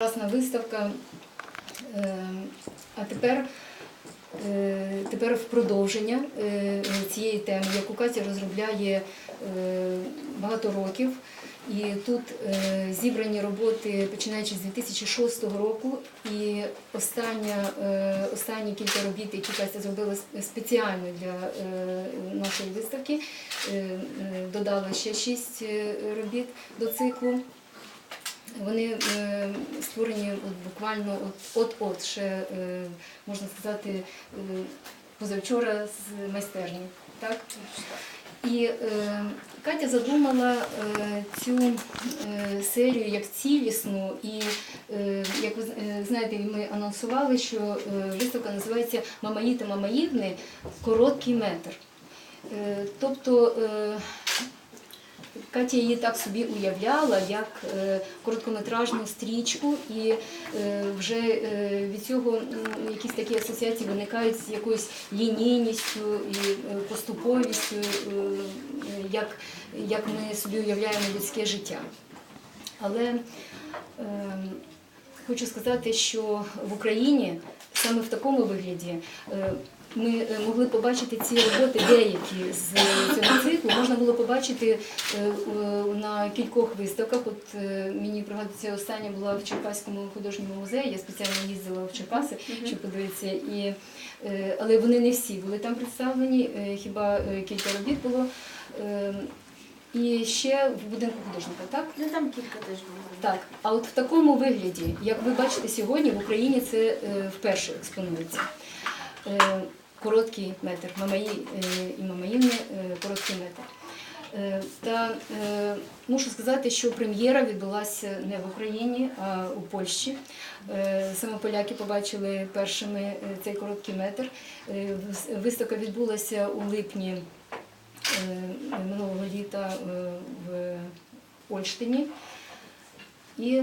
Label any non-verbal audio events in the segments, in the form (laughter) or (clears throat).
Класна виставка. Е, А тепер, е, тепер в продовження е, цієї теми, яку Катя розробляє багато років. І тут зібрані роботи починаючи з 2006 року. І остання, останні кілька робіт, які Катя зробила спеціально для нашої виставки, додала ще шість робіт до циклу. Вони е, створені от буквально от- от-от, ще е, можна сказати, е, позавчора з майстерні. Так? І е, Катя задумала е, цю е, серію як цілісну, і е, як ви е, знаєте, ми анонсували, що е, виставка називається Мамаїти Мамаївни короткий метр. Е, тобто е, Катя її так собі уявляла, як е, короткометражну стрічку, і е, вже е, від цього якісь такі асоціації виникають з якоюсь лінійністю і поступовістю, як, як ми собі уявляємо людське життя. Але е, хочу сказати, що в Україні саме в такому вигляді е, ми е, могли побачити ці роботи, деякі з цього циклу, можна було побачити е, на кількох виставках. От е, мені пригадується, остання була в Черкаському художньому музеї. Я спеціально їздила в Черкаси, щоб подивитися. І, але вони не всі були там представлені, хіба кілька робіт було. І ще в будинку художника, так? Ну там кілька теж було. Так, а от в такому вигляді, як ви бачите сьогодні, в Україні це вперше експонується. Е, Короткий метр, мамаї е, і мамаївни е, короткий метр. Та мушу сказати, що прем'єра відбулася не в Україні, а у Польщі. Саме поляки побачили першими цей короткий метр. Виставка відбулася у липні минулого літа в Ольштині. І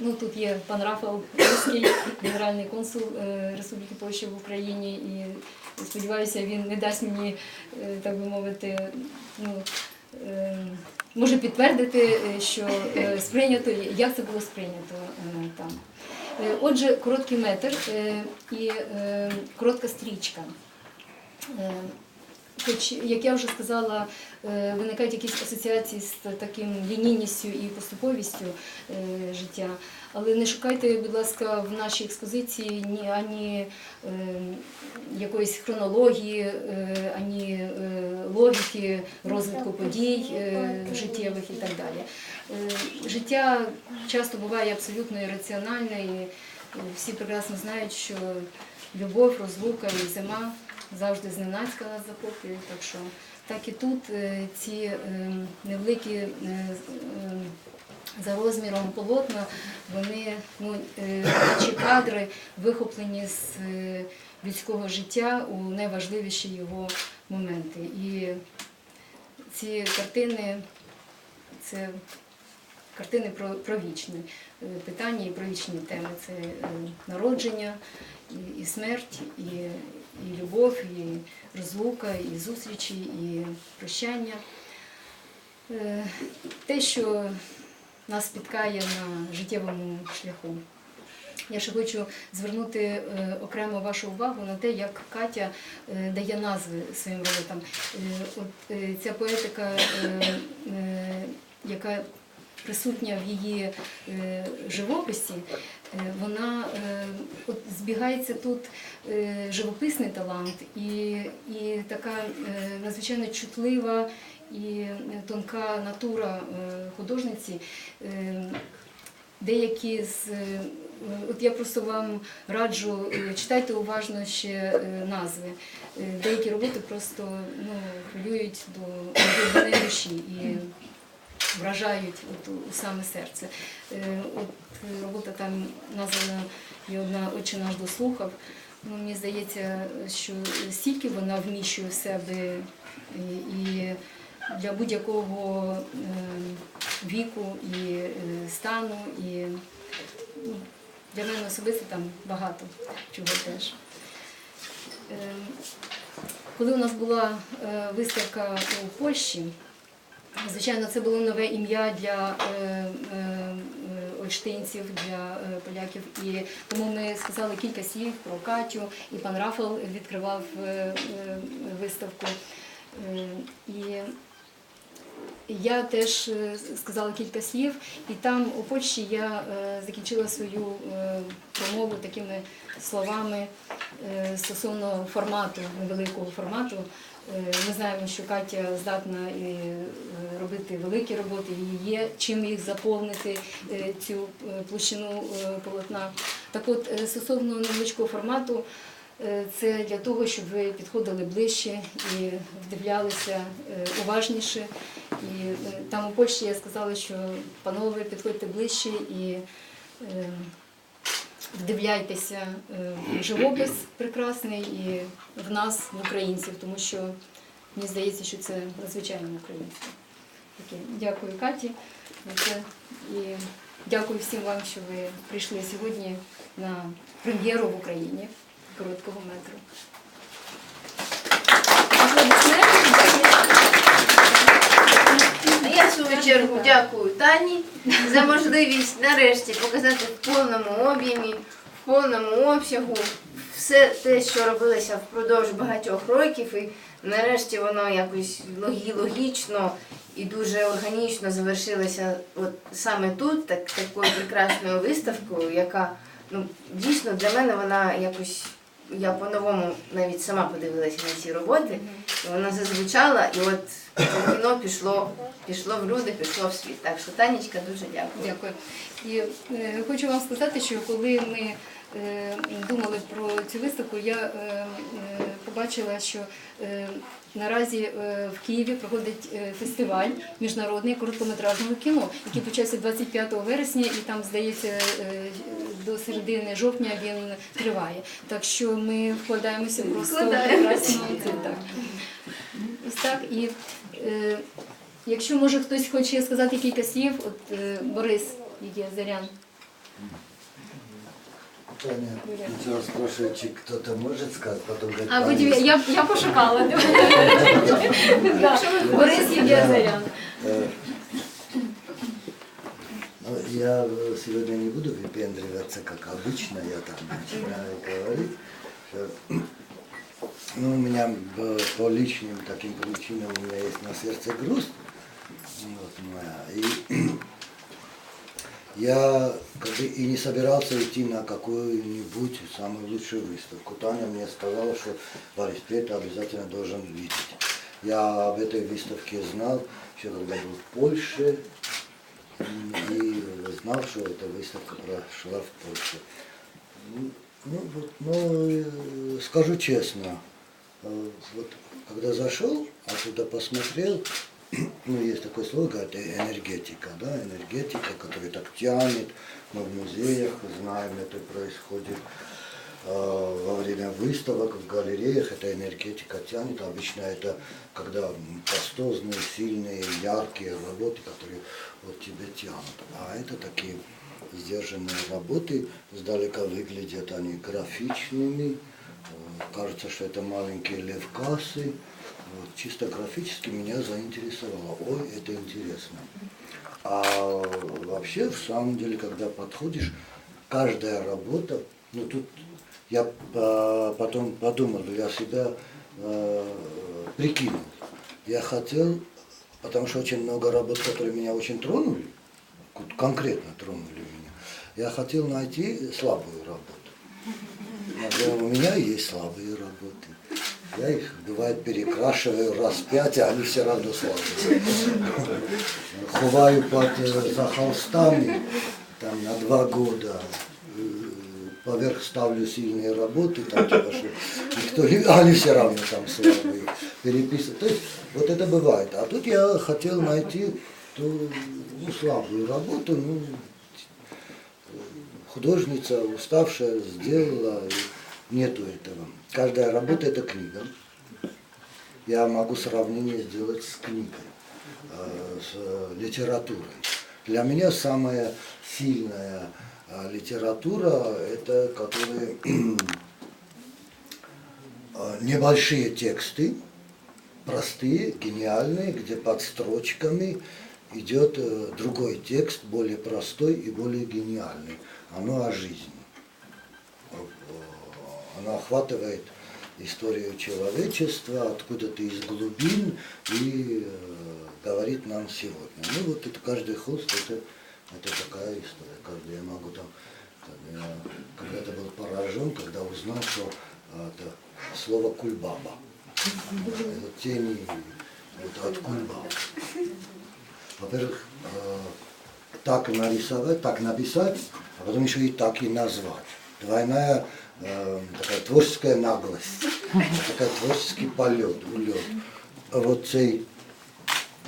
ну, тут є пан Рафал Руський, генеральний консул е, Республіки Польща в Україні. І сподіваюся, він не дасть мені, е, так би мовити, ну, е, може підтвердити, що сприйнято, як це було сприйнято там. Отже, короткий метр і коротка стрічка. Хоч, як я вже сказала, е, виникають якісь асоціації з таким лінійністю і поступовістю е, життя. Але не шукайте, будь ласка, в нашій експозиції ні ані е, якоїсь хронології, е, ані е, логіки розвитку подій е, життєвих і так далі. Е, Життя часто буває абсолютно ірраціональне, і всі прекрасно знають, що любов, розлука і зима завжди зненацька нас захоплюють. Так що так і тут е, ці е, невеликі е, за розміром полотна, вони ну, чи кадри вихоплені з людського життя у найважливіші його моменти. І ці картини це картини про, про вічні питання і про вічні теми. Це народження, і, і смерть, і, і любов, і розлука, і зустрічі, і прощання. Е, Те, що нас спіткає на життєвому шляху. Я ще хочу звернути е, окремо вашу увагу на те, як Катя е, дає назви своїм роботам. От ця поетика, яка присутня в її е, живописі, е, вона е, от збігається тут живописний талант і, і така надзвичайно чутлива і тонка натура художниці. Деякі з от я просто вам раджу читайте уважно ще назви. Деякі роботи просто ну, хвилюють до глибини душі і вражають от, у саме серце. Е, От е, робота там названа і одна «Отче наш дослухав. Ну, мені здається, що стільки вона вміщує в себе і, для будь-якого е, віку і стану. І ну, для мене особисто там багато чого теж. Коли у нас була виставка у Польщі, звичайно, це було нове ім'я для е, е, е, для е, поляків. І тому ми сказали кілька слів про Катю, і пан Рафал відкривав виставку. І я теж сказала кілька слів, і там у Польщі я закінчила свою промову такими словами стосовно формату, невеликого формату. Е, Ми знаємо, що Катя здатна е, робити великі роботи, і є чим їх заповнити е, цю площину полотна. Так от, стосовно невеличкого формату, це для того, щоб ви підходили ближче і вдивлялися уважніше. І там у Польщі я сказала, що панове, підходьте ближче і вдивляйтеся е, живопис прекрасний і в нас, в українців, тому що мені здається, що це надзвичайно українське. Дякую Каті. І дякую всім вам, що ви прийшли сьогодні на прем'єру в Україні короткого метру. Я в свою чергу дякую Тані за можливість нарешті показати в повному об'ємі, в повному обсягу все те, що робилося впродовж багатьох років, і нарешті воно якось логі- логічно і дуже органічно завершилося от саме тут, так, такою прекрасною виставкою, яка ну, дійсно для мене вона якось. Я по-новому навіть сама подивилася на ці роботи, і вона зазвучала, і от це кіно пішло, пішло в люди, пішло в світ. Так що Танечка дуже дякую. Дякую. І е, хочу вам сказати, що коли ми е, думали про цю виставку, я е, е, побачила, що е, наразі е, в Києві проходить е, фестиваль міжнародний короткометражного кіно, який почався 25 вересня, і там, здається, до середини жовтня він триває. Так що ми вкладаємося просто в Вкладаємося. так. Ось так. І е, якщо може хтось хоче сказати кілька слів, от е, Борис Єзарян. Таня, сначала спрашивает, чи кто-то может сказать, потом говорит, А Борис. будь я, я пошукала. (laughs) Да. Борис Єзарян. Э, ну, Я э, сегодня не буду выпендриваться, как обычно, я там начинаю говорить. что, Ну, у меня э, по личным таким причинам у меня есть на сердце груз. Вот моя. И я как бы и не собирался идти на какую-нибудь самую лучшую выставку. Таня мне сказала, что Борис, это обязательно должен видеть. Я об этой выставке знал, еще когда был в Польше, и знал, что эта выставка прошла в Польше. Ну, Ну, вот, ну, э, скажу честно, э, вот когда зашел, оттуда посмотрел, ну, есть такое слово, говорят, э, энергетика, да, энергетика, которая так тянет, мы в музеях знаем, это происходит э, во время выставок, в галереях, эта энергетика тянет, обычно это когда пастозные, сильные, яркие работы, которые вот тебя тянут, а это такие сдержанные работы, сдалека выглядят они графичными, э, кажется, что это маленькие левкасы, вот, чисто графически меня заинтересовало. Ой, это интересно. А вообще, в самом деле, когда подходишь, каждая работа, ну тут я э, потом подумал, я себя э, прикинул. Я хотел, потому что очень много работ, которые меня очень тронули, кон- конкретно тронули меня, я хотел найти слабую работу. У меня есть слабые работы. Я их, бывает, перекрашиваю раз пять, а они все равно слабые. Ховаю под, э, за холстами там, на два года. Э, Поверх ставлю сильные работы, там, типа, что никто (laughs) они все равно там слабые. Переписываю. То есть, вот это бывает. А тут я хотел найти ту, ну, слабую работу, ну, художница, уставшая, сделала, и нету этого. Каждая работа это книга. Я могу сравнение сделать с книгой, э, с э, литературой. Для меня самая сильная э, литература это которые (clears throat) небольшие тексты, простые, гениальные, где под строчками идет другой текст, более простой и более гениальный. Оно о жизни. Оно охватывает историю человечества откуда-то из глубин и э, говорит нам сегодня. Ну вот это каждый холст, это, это такая история. Каждый я могу там, там, я когда-то был поражен, когда узнал, что э, это слово кульбаба. Это тени вот от кульбаба. Во-первых, э, так нарисовать, так написать, а потом еще и так и назвать. Двойная э, такая творческая наглость, такой творческий полет, улет. А вот цей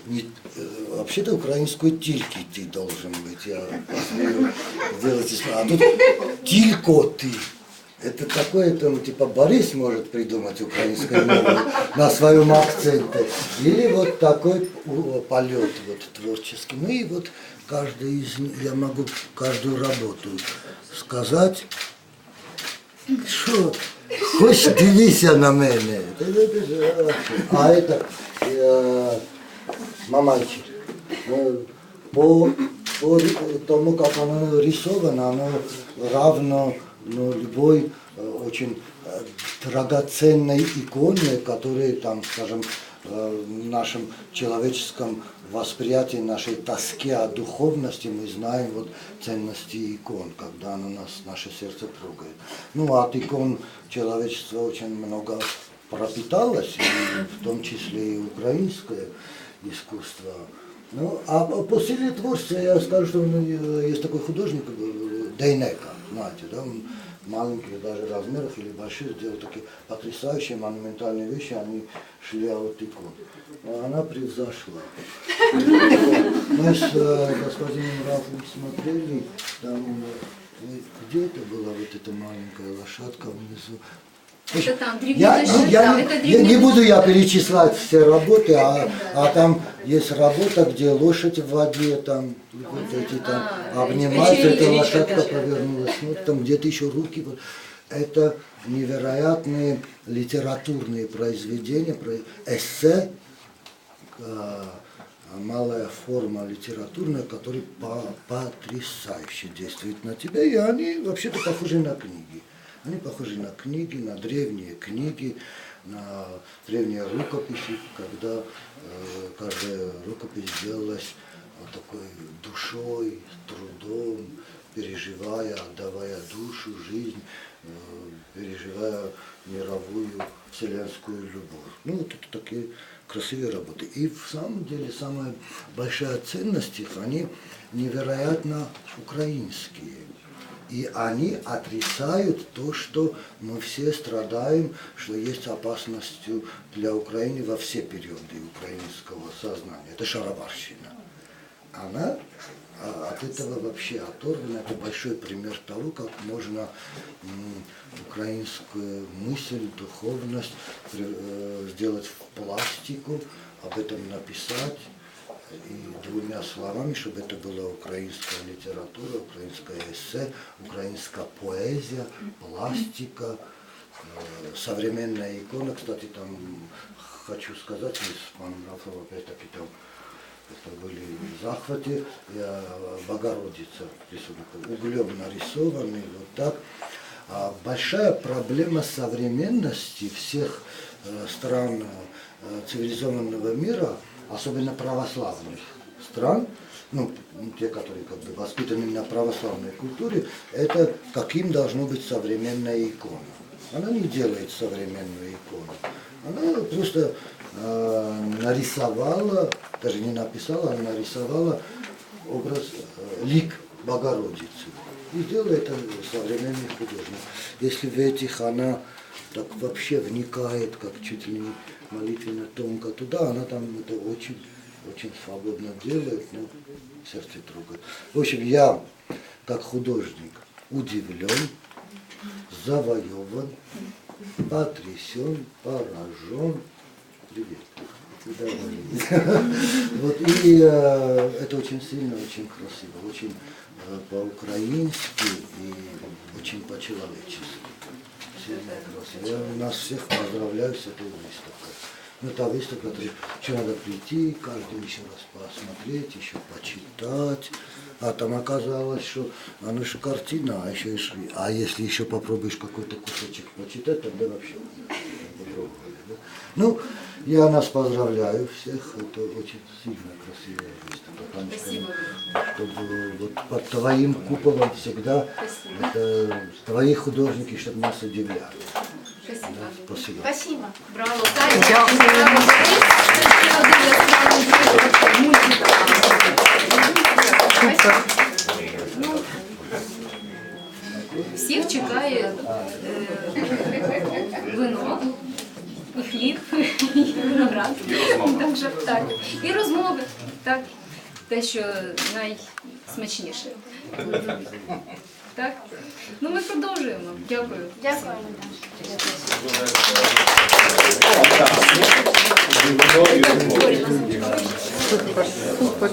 не, э, вообще-то украинской тільки ты должен быть, я посмею сделать из- А тут тілько ты. Это такое, там, типа Борис может придумать украинское мову на своем акценте. Или вот такой полет вот творческий. Ну и вот каждый из них, я могу каждую работу сказать, що хоч дивися на мене. А это э, мамайчик. Э, По, по тому, как оно рисовано, оно равно ну, любой э, очень э, драгоценной иконе, которые там, скажем, в нашем человеческом восприятии, нашей тоске о духовности мы знаем вот ценности икон, когда оно нас, наше сердце трогает. Ну, от икон человечество очень много пропиталось, и в том числе и украинское искусство. Ну, а по силе творчества я скажу, что э, есть такой художник э, Дейнека, знаете, да, он маленьких даже размеров или больших сделал такие потрясающие монументальные вещи, они шли. Но она превзошла. Мы с э, господином Рафом смотрели, там, э, где это была вот эта маленькая лошадка внизу? Это там Я, ну, я не, это не- не буду я перечислять все работы, а, а там есть работа, где лошадь в воде, там вот эти там А, обнимают, вечеринка, эта лошадка повернулась, ну, там где-то еще руки. Это невероятные литературные произведения, про- эссе, э, малая форма литературная, которая по- потрясающе действует на тебя, и они вообще-то похожи на книги. Они похожи на книги, на древние книги, на древние рукописи, когда э, каждая рукопись делалась вот такой душой, трудом, переживая, отдавая душу, жизнь, э, переживая мировую вселенскую любовь. Ну, вот это такие красивые работы. И в самом деле самая большая ценность их, они невероятно украинские. И они отрицают то, что мы все страдаем, что есть опасностью для Украины во все периоды украинского сознания. Это шароварщина. Она а, от этого вообще оторвана. Это большой пример того, как можно украинскую мысль, духовность э, сделать в пластику, об этом написать и двумя словами, чтобы это была украинская литература, украинское эссе, украинская поэзия, пластика, современная икона. Кстати, там хочу сказать, мы с паном Рафом опять-таки там это были в захвате, я, Богородица рисунок углем нарисованный, вот так. А большая проблема современности всех э, стран э, цивилизованного мира, особенно православных стран, ну, те, которые как бы воспитаны на православной культуре, это каким должно быть современная икона. Она не делает современную икону. Она просто э, нарисовала, даже не написала, а нарисовала образ, э, лик Богородицы. И сделала это современный художник. Если в этих она так вообще вникает, как чуть ли не молитвенно тонко туда, она там это очень, очень свободно делает, но сердце трогает. В общем, я, как художник, удивлен, завоеван, потрясен, поражен. Привет. Вот, и э, это очень сильно, очень красиво, очень э, по-украински и очень по-человечески. Я нас всех поздравляю с этой выставкой. Но та выставка, то есть, еще надо прийти, каждый еще раз посмотреть, еще почитать. А там оказалось, что а ну что картина, а еще и шри. А если еще попробуешь какой-то кусочек почитать, тогда вообще попробовали. Да. Ну, я нас поздравляю всех. Это очень сильно красивая выставка. Танечка. Спасибо. Чтобы вот под твоим куполом всегда Спасибо. это твои художники, чтобы нас удивляли. Спасибо. Спасибо. Спасибо. Браво, мультиталанту. Ну, Всіх чекає е, вино, і хліб, і виноград. Так, що так. І розмови. Так. Те, що найсмачніше. Так? Ну ми продовжуємо. Дякую. Дякую. Супер, супер.